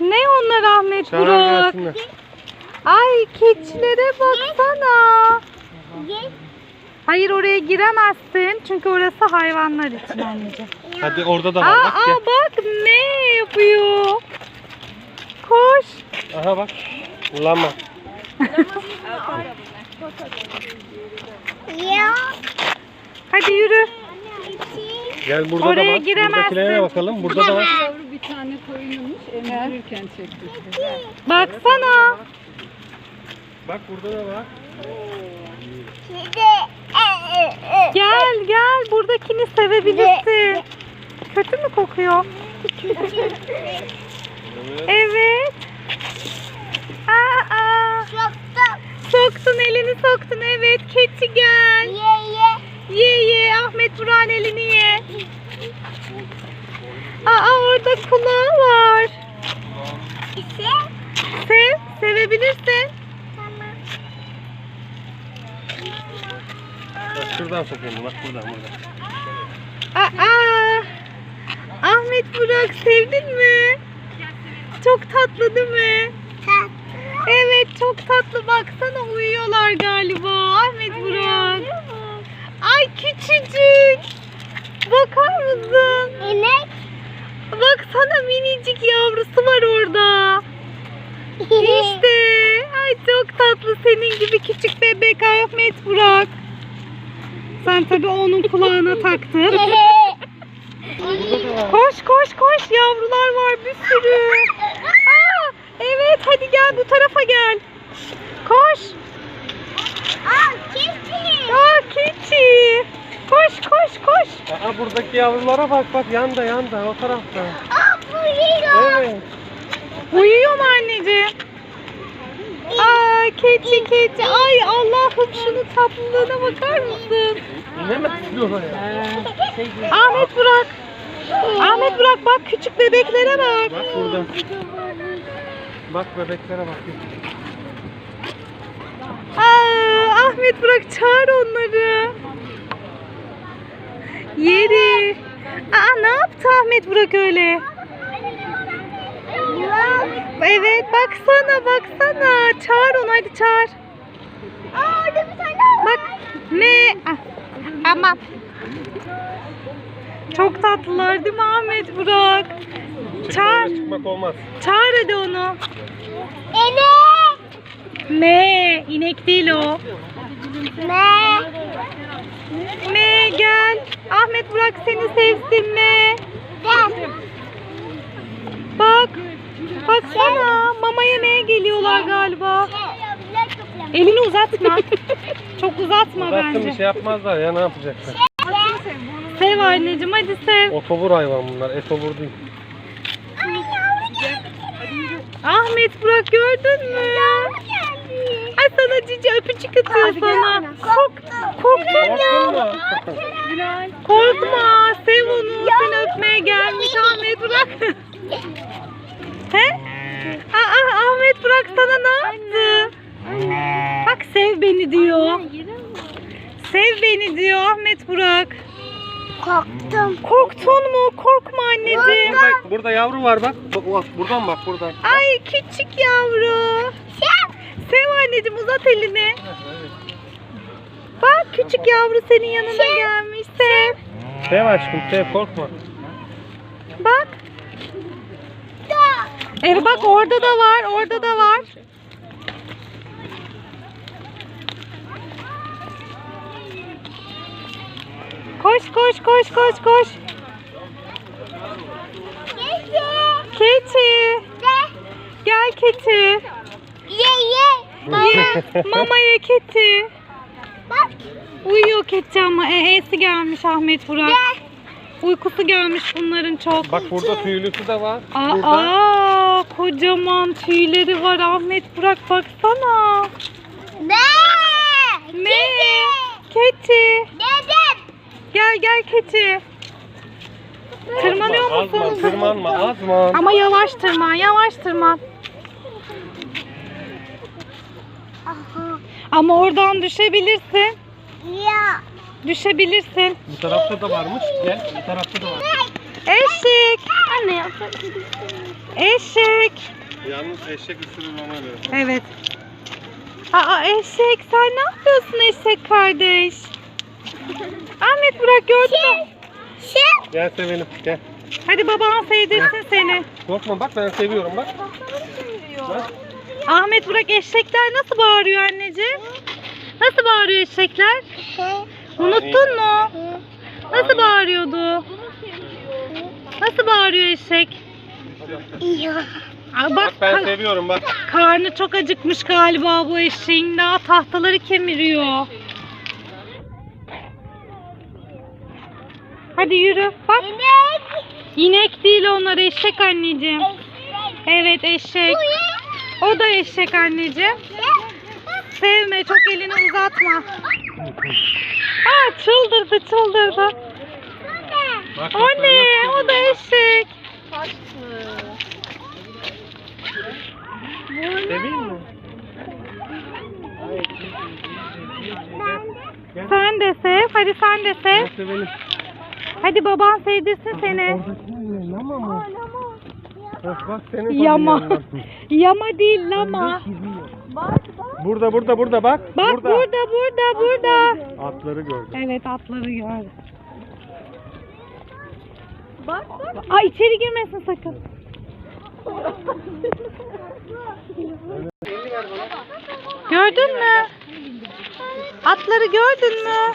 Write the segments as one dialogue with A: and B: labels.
A: Ne onlar Ahmet
B: Çağır
A: Burak?
B: gelsinler.
A: Ay keçilere baksana. Hayır oraya giremezsin. Çünkü orası hayvanlar için anneciğim.
B: Hadi orada da
A: Aa,
B: var bak
A: aa
B: gel.
A: bak ne yapıyor? Koş.
B: Aha bak. Lama.
C: Ya.
A: Hadi yürü.
B: Gel burada
A: Oraya
B: da bak.
A: giremezsin.
B: Buradakilere bakalım. Burada da var.
D: Tane koyunmuş emzirirken çekti.
A: Baksana.
B: Bak burada da var.
A: Gel gel buradakini sevebilirsin. Kötü mü kokuyor? Evet. Aa, aa. Soktun elini soktun evet. Keçi gel.
C: Ye ye.
A: Ye ye Ahmet Burak'ın elini ye. Aa orada kulağı var.
C: İse.
A: Sev, sevebilirsin.
C: Tamam.
B: Bak şuradan sokayım. Bak buradan buradan.
A: Aa, Ahmet Burak sevdin mi? Çok tatlı değil mi?
C: Tatlı.
A: Evet çok tatlı baksana uyuyorlar galiba Ahmet Burak. Ay küçücük. Bakar mısın?
C: İnek.
A: Baksana minicik yavrusu var orada. İşte. Ay çok tatlı senin gibi küçük bebek Ahmet Burak. Sen tabii onun kulağına taktın. Koş koş koş yavrular var bir sürü. Aa, evet hadi gel bu tarafa gel. Koş.
C: Aa, keçi.
A: Aa keçi. Koş
B: Aa buradaki yavrulara bak bak yanda yanda o tarafta.
C: Aa, vuruyor.
B: Evet.
A: Uyuyor mu anneciğim? Aa keçi keçi. Ay Allah'ım şunun tatlılığına bakar mısın?
B: İnemezsin oraya.
A: Ahmet Burak. Ahmet Burak bak küçük bebeklere bak.
B: Bak burada. Bak bebeklere bak.
A: Aa, Ahmet Burak çağır onları. Yeri. Aa ne yaptı Ahmet Burak öyle? Evet baksana baksana. Çağır onu hadi çağır.
C: Aa, orada bir tane var.
A: Bak ne? Ah, Aman. Çok tatlılar değil mi Ahmet Burak? Çağır.
B: Çıkmak olmaz.
A: Çağır hadi onu.
C: İnek.
A: Me, inek değil o. Me gel. Ahmet Burak seni sevsin mi?
C: Gel.
A: Bak. Baksana mama yemeye geliyorlar galiba. Elini uzatma. Çok uzatma
B: Uzattın
A: bence.
B: bir şey yapmazlar ya ne yapacaklar?
A: Sev anneciğim hadi sev.
B: Otobur hayvan bunlar etobur değil.
A: Ahmet Burak gördün mü? Sana cici öpücük atıyor sana. Kork, korktun
B: mu?
A: Korkma. Sev onu. Seni öpmeye gelmiş Ahmet Burak. He? Aa, Ahmet Burak sana ne yaptı? Bak sev beni diyor. Sev beni diyor Ahmet Burak.
C: Korktum.
A: Korktun mu? Korkma anneciğim.
B: Burada, burada yavru var bak. Bak, bak buradan bak buradan.
A: Ay küçük yavru. Sev anneciğim uzat elini. Bak küçük yavru senin yanına gelmiş. Sev.
B: Sev aşkım sev korkma.
A: Bak. Evet bak orada da var. Orada da var. Koş koş koş koş koş.
C: Keçi.
A: Keçi. Gel keçi.
C: Ye ye.
A: Mama ye keçi.
C: Bak.
A: Uyuyor keçi ama e'si gelmiş Ahmet Burak. Uykusu gelmiş bunların çok.
B: Bak burada tüylüsü de var.
A: Aa,
B: Burada.
A: aa, kocaman tüyleri var Ahmet Burak baksana.
C: Ne?
A: Ne? Keçi.
C: Dedim.
A: Gel gel keçi. Tırmanıyor
B: Azman,
A: musun?
B: tırmanma azman.
A: Ama yavaş tırman, yavaş tırman.
C: Aha.
A: Ama oradan düşebilirsin.
C: Ya.
A: Düşebilirsin.
B: Bu tarafta da varmış. Gel bu tarafta da var.
A: Eşek.
C: Anne yapalım.
A: Eşek.
B: Yalnız eşek ısırır ona göre.
A: Evet. Aa eşek sen ne yapıyorsun eşek kardeş? Ahmet Burak gördün mü?
C: Şey.
B: Gel sevelim gel.
A: Hadi baban sevdirsin seni.
B: Korkma bak ben seviyorum bak. Bak.
A: Ahmet Burak eşekler nasıl bağırıyor anneciğim? Nasıl bağırıyor eşekler? Unuttun mu? Nasıl bağırıyordu? Nasıl bağırıyor eşek?
C: Ya.
A: Aa,
B: Bak
A: bak
B: ben
A: ka-
B: seviyorum bak.
A: karnı çok acıkmış galiba bu eşeğin. Daha tahtaları kemiriyor. Hadi yürü. Bak
C: İnek.
A: inek değil onlar eşek anneciğim. Evet eşek. O da eşek anneciğim. Sevme çok elini uzatma. Aa çıldırdı çıldırdı.
B: Bak,
A: O
B: bak,
A: ne? O da eşek.
B: bak. Seveyim mi? Gel.
A: Sen de sev. Hadi sen de sev.
B: Gel sevelim.
A: Hadi baban sevdirsin seni.
B: Oradaki ne? Lama mı? Bak bak senin
A: Yama. Yama değil lama.
B: Burada burada burada bak.
A: Bak burada burada burada.
B: Atları gördüm.
A: Evet atları gördüm. Bak bak. Aa içeri girmesin sakın. Gördün mü? Atları gördün mü?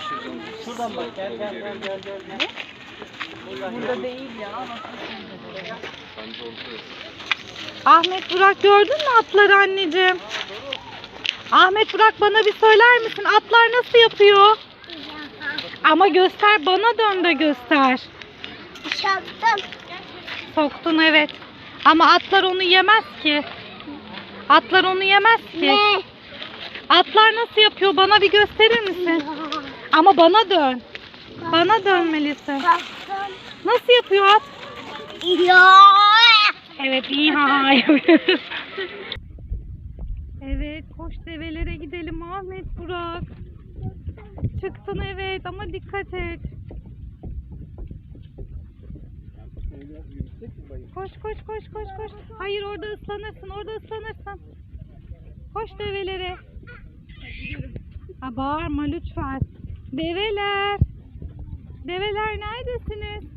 A: Ahmet Burak gördün mü atları anneciğim? Ahmet Burak bana bir söyler misin? Atlar nasıl yapıyor? Ama göster bana dön de göster.
C: Şaptım.
A: Soktun evet. Ama atlar onu yemez ki. Atlar onu yemez ki.
C: Ne?
A: Atlar nasıl yapıyor? Bana bir gösterir misin? Ama bana dön. Bana dönmelisin. Nasıl yapıyor at?
C: Ya.
A: Evet iyi ha yapıyoruz. Evet koş develere gidelim Ahmet Burak. Çıktın evet ama dikkat et. Koş koş koş koş koş. Hayır orada ıslanırsın orada ıslanırsın. Koş develere. Ha, bağırma lütfen. Develer. Develer neredesiniz?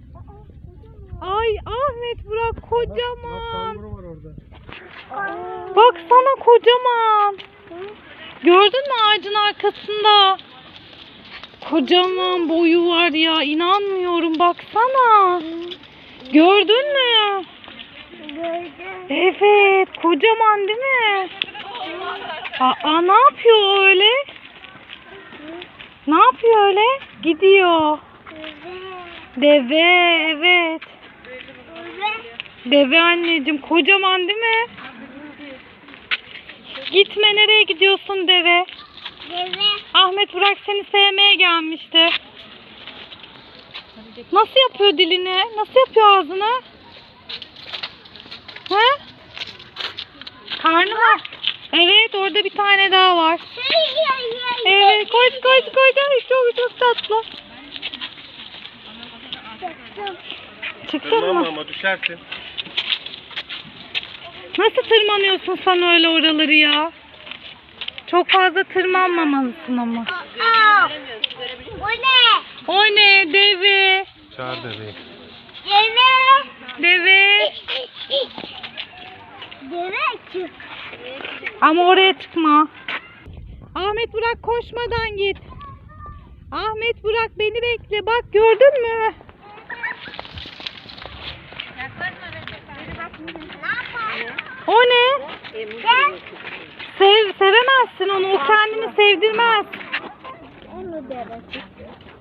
A: Ay Ahmet Burak
B: Bak
A: kocaman.
B: var orada.
A: Baksana kocaman. Gördün mü ağacın arkasında? Kocaman boyu var ya inanmıyorum baksana. Gördün mü?
C: Gördüm.
A: Evet kocaman değil mi? Aa ne yapıyor öyle? Ne yapıyor öyle? Gidiyor. Deve evet. Deve anneciğim kocaman değil mi? Gitme nereye gidiyorsun deve?
C: Deve.
A: Ahmet Burak seni sevmeye gelmişti. Nasıl yapıyor dilini? Nasıl yapıyor ağzını? He? Karnı var. Evet orada bir tane daha var. Evet koş koş koş. Çok çok tatlı. Çıktın mı?
B: ama düşersin.
A: Nasıl tırmanıyorsun sen öyle oraları ya? Çok fazla tırmanmamalısın ama.
C: Aa. Bu ne?
A: O ne deve?
B: Çağır deveyi.
C: Deve.
A: Deve.
C: Deve çık.
A: Ama oraya çıkma. Ahmet Burak koşmadan git. Ahmet Burak beni bekle. Bak gördün mü? O ne? Sev, sevemezsin onu. O kendini sevdirmez.
C: Onu.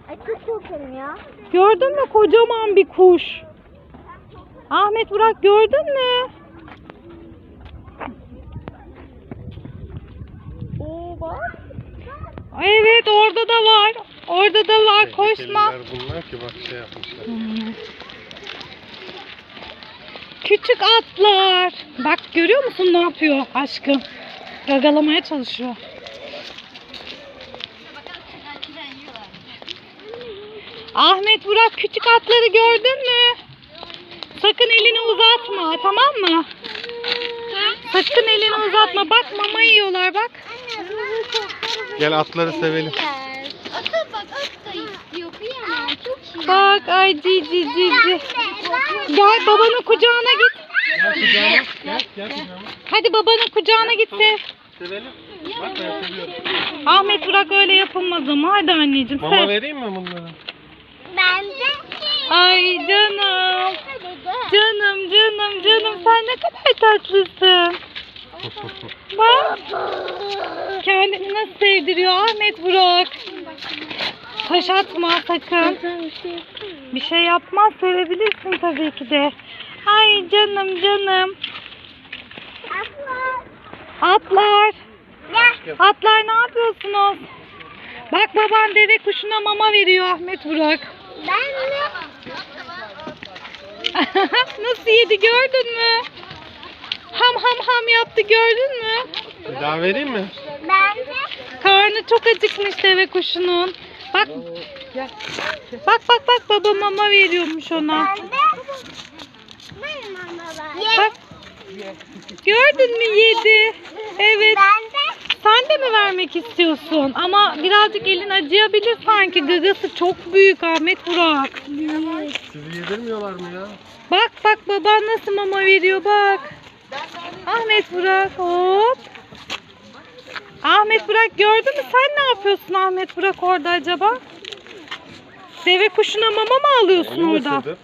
C: Ay çok korkarım ya.
A: Gördün mü kocaman bir kuş? Ahmet Burak gördün mü?
C: Oo bak.
A: Evet orada da var. Orada da var. Koşma.
B: Tehlikeliler bunlar ki bak şey yapmışlar.
A: Küçük atlar. Bak görüyor musun ne yapıyor aşkım? Gagalamaya çalışıyor. Ahmet Burak küçük atları gördün mü? Sakın elini uzatma tamam mı? Sakın elini uzatma. Bak mama yiyorlar bak.
B: Gel atları sevelim.
C: Ata bak at da istiyor. Kıyamam. Çok şirin.
A: Bak ay cici cici. Gel babanın kucağına git.
B: Gel kucağıma. Gel, gel kucağıma.
A: Hadi babanın kucağına git sev.
B: Sevelim. Bak ben seviyorum.
A: Ahmet bırak öyle yapılmaz ama. Hadi anneciğim
B: Mama
A: sev.
B: vereyim mi bunlara?
C: Ben de.
A: Ay canım. Canım canım canım sen ne kadar tatlısın. Bak kendini nasıl sevdiriyor Ahmet Burak. Taş atma sakın. Bir şey yapmaz sevebilirsin tabii ki de. Ay canım canım. Atlar. Atlar ne yapıyorsunuz? Bak baban deve kuşuna mama veriyor Ahmet Burak.
C: Ben de.
A: Nasıl yedi gördün mü? Ham ham ham yaptı gördün mü?
B: Bir daha vereyim mi?
C: Ben de.
A: Karnı çok acıkmış deve kuşunun. Bak bak bak bak baba mama veriyormuş ona. Bak gördün mü yedi. Evet. Sen de mi vermek istiyorsun? Ama birazcık elin acıyabilir sanki. Gagası çok büyük Ahmet Burak.
B: Sizi yedirmiyorlar mı ya?
A: Bak bak baban nasıl mama veriyor bak. Ahmet Burak hop. Ahmet Burak gördün mü? Sen ne yapıyorsun Ahmet Burak orada acaba? Deve kuşuna mama mı alıyorsun
B: Onu
A: orada?
B: ısırdı.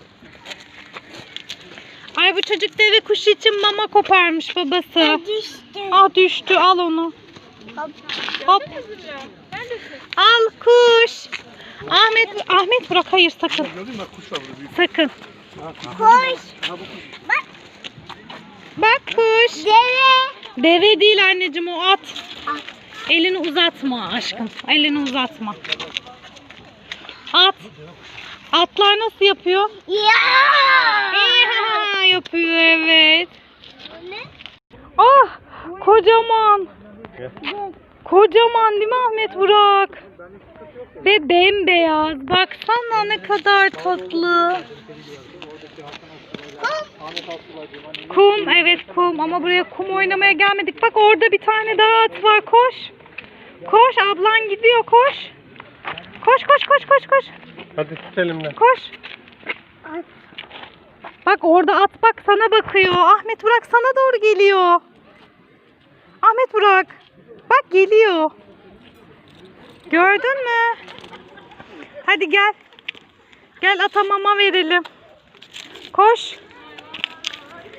A: Ay bu çocuk deve kuşu için mama koparmış babası.
C: Düştüm.
A: Ah düştü al onu.
C: Hop.
A: Hop. Al kuş. Ahmet Ahmet Burak hayır sakın.
B: Gördün mü bak kuş var burada büyük.
A: Sakın.
C: Koş.
A: Bak kuş.
C: Deve.
A: Deve değil anneciğim o at. Elini uzatma aşkım. Elini uzatma. At. Atlar nasıl yapıyor?
C: Ya.
A: Yapıyor evet. Ah kocaman. Kocaman değil mi Ahmet Burak? Ve bembeyaz. Baksana ne kadar tatlı. Kum evet kum ama buraya kum oynamaya gelmedik. Bak orada bir tane daha at var koş. Koş ablan gidiyor koş. Koş koş koş koş koş.
B: Hadi tut elimden.
A: Koş. Bak orada at bak sana bakıyor. Ahmet Burak sana doğru geliyor. Ahmet Burak. Bak geliyor. Gördün mü? Hadi gel. Gel ata mama verelim. Koş.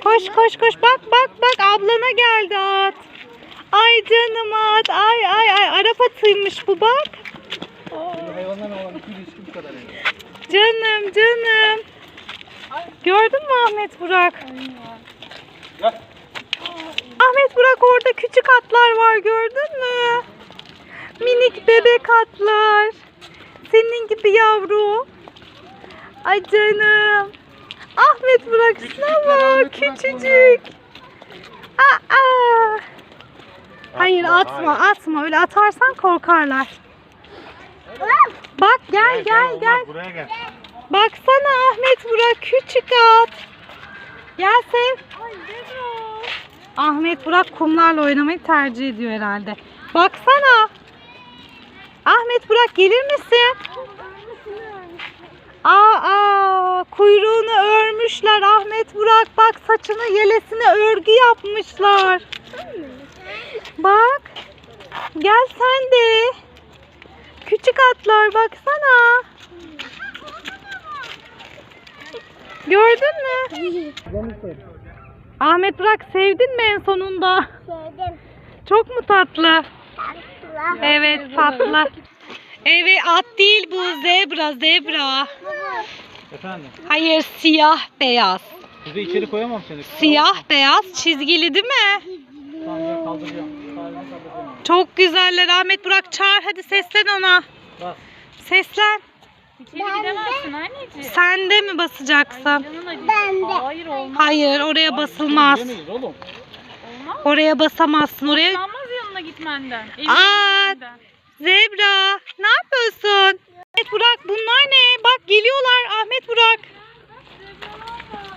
A: Koş koş koş. Bak bak bak ablana geldi at. Ay canım at. Ay ay ay Arap atıymış bu bak. Canım canım. Gördün mü Ahmet Burak? Ahmet Burak orada küçük atlar var gördün mü? Minik bebek atlar. Senin gibi yavru. Ay canım. Ahmet Burak şuna bak küçücük. Aa. Hayır atma atma öyle atarsan korkarlar. Bak gel gel gel.
B: Buraya gel.
A: Baksana Ahmet Burak küçük at. Gel sev. Ahmet Burak kumlarla oynamayı tercih ediyor herhalde. Baksana. Ahmet Burak gelir misin? Aa, kuyruğunu örmüşler Ahmet Burak. Bak saçını yelesine örgü yapmışlar. Bak. Gel sen de. Küçük atlar baksana. Gördün mü? Ahmet Burak sevdin mi en sonunda?
C: Sevdim.
A: Çok mu tatlı?
C: Tatlı.
A: Evet tatlı. Evet at değil bu zebra zebra.
E: Efendim,
A: Hayır siyah beyaz.
E: bizi içeri koyamam seni.
A: Siyah beyaz çizgili değil mi?
E: Tamam ben kaldıracağım. Sahiden kaldıracağım.
A: Çok güzeller Ahmet Burak çağır hadi seslen ona. Seslen.
C: Ben de.
A: Sen de mi basacaksın?
C: Ben de.
D: Hayır olmaz.
A: Hayır oraya basılmaz.
E: Gidemeyiz oğlum.
A: Oraya basamazsın. Oraya
D: Olmaz yanına gitmenden.
A: Aa, Zebra ne yapıyorsun? Ahmet Burak bunlar ne? Bak geliyorlar Ahmet Burak.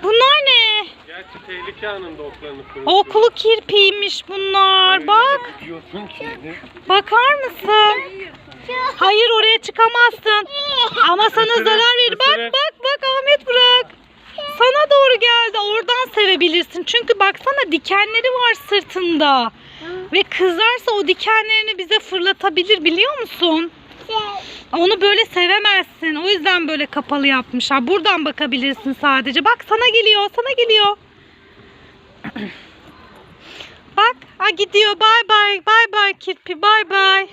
A: Bunlar ne?
B: Gerçi tehlike anında oklarını kırıyor.
A: Okulu kirpiymiş bunlar. Bak.
B: Diyorsun ki.
A: Bakar mısın? Hayır oraya çıkamazsın. Ama sana zarar verir. Bak bak bak Ahmet bırak. Sana doğru geldi. Oradan sevebilirsin. Çünkü baksana dikenleri var sırtında. Ve kızarsa o dikenlerini bize fırlatabilir biliyor musun? Onu böyle sevemezsin. O yüzden böyle kapalı yapmışlar. Buradan bakabilirsin sadece. Bak sana geliyor, sana geliyor. Bak, ha gidiyor. Bye bye, bye bye kirpi, bye bye.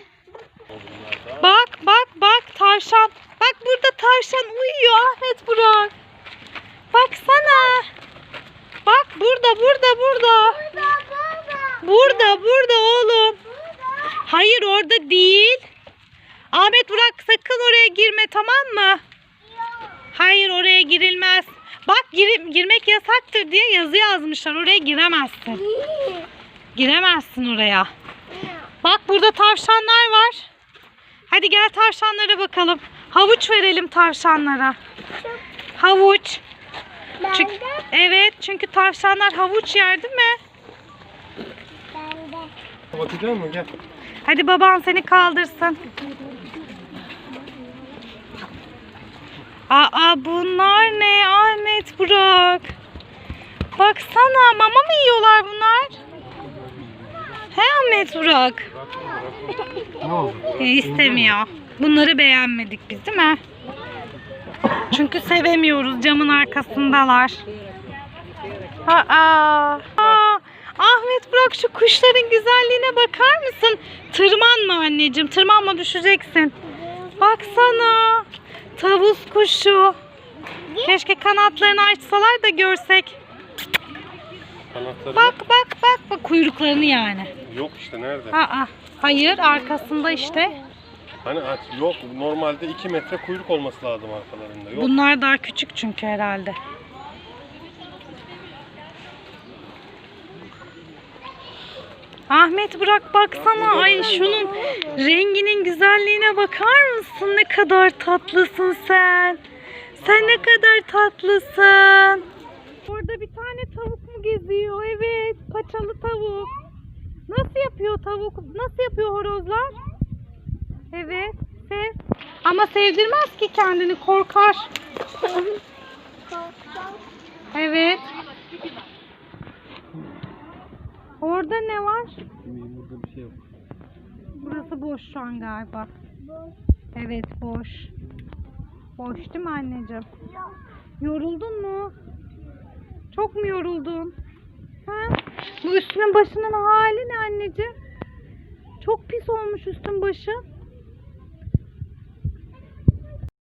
A: Bak, bak, bak tavşan. Bak burada tavşan uyuyor Ahmet Burak. Baksana. Bak burada, burada, burada.
C: burada, burada,
A: Burada, burada oğlum.
C: burada.
A: Hayır orada değil. Ahmet Burak sakın oraya girme tamam mı? Hayır oraya girilmez. Bak gir- girmek yasaktır diye yazı yazmışlar. Oraya giremezsin. Giremezsin oraya. Bak burada tavşanlar var. Hadi gel tavşanlara bakalım. Havuç verelim tavşanlara. Havuç. Çünkü, evet çünkü tavşanlar havuç yer değil mi?
C: bende.
B: Bakacak mısın? Gel.
A: Hadi baban seni kaldırsın. Aa bunlar ne Ahmet Burak? Baksana mama mı yiyorlar bunlar? He Ahmet Burak?
B: Ne oldu?
A: E, istemiyor. Bunları beğenmedik biz değil mi? Çünkü sevemiyoruz camın arkasındalar. Aa, aa, Ahmet Burak şu kuşların güzelliğine bakar mısın? Tırmanma anneciğim tırmanma düşeceksin. Baksana tavus kuşu. Keşke kanatlarını açsalar da görsek.
B: Kanatları
A: Bak bak bak bak kuyruklarını yani.
B: yok işte nerede?
A: Aa, hayır arkasında işte.
B: Hani yok normalde 2 metre kuyruk olması lazım arkalarında. Yok.
A: Bunlar daha küçük çünkü herhalde. Ahmet bırak baksana ay şunun renginin güzelliğine bakar mısın? Ne kadar tatlısın sen. Sen ne kadar tatlısın. Orada bir tane tavuk mu geziyor? Evet, paçalı tavuk. Nasıl yapıyor tavuk? Nasıl yapıyor horozlar? Evet, sev. Ama sevdirmez ki kendini, korkar. Evet. Orada ne var?
B: Burada bir şey yok.
A: Burası boş şu an galiba. Evet boş. Boş değil mi anneciğim? Yoruldun mu? Çok mu yoruldun? Ha? Bu üstünün başının hali ne anneciğim? Çok pis olmuş üstün başın.